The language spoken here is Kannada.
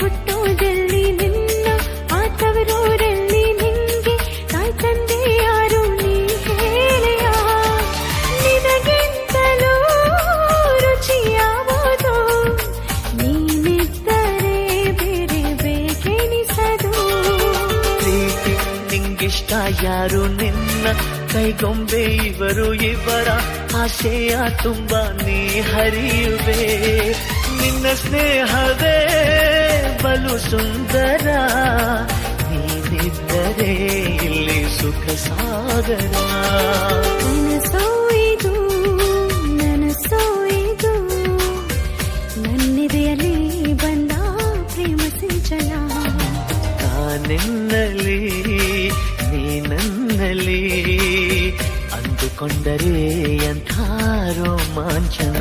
ಹುಟ್ಟೋದಲ್ಲಿ ನಿನ್ನ ನಿಂಗೆ ಯಾರು ಪ್ರೀತಿ ನಿಂಗಿಷ್ಟ ಯಾರು ನಿನ್ನ ಕೈಗೊಂಬೆ ಇವರು ಇವರ ಆಶಯ ತುಂಬ ನೀ ಹರಿಯುವೆ ನಿನ್ನ ಸ್ನೇಹವೇ ಬಲು ಸುಂದರ ನೀವಿದ್ದರೆ ಇಲ್ಲಿ ಸುಖ ಸಾಗರ ನನಸೋ ಇದು ನನಸೋ ಇದು ನನ್ನಿದೆಯಲ್ಲಿ ಬಂದ ಪ್ರೇಮ ಸಿಂಚನ ನಾನೆನ್ನಲಿ ನೀನನ್ನಲಿ ಅಂದುಕೊಂಡರೆ ಎಂಥ ರೋಮಾಂಚನ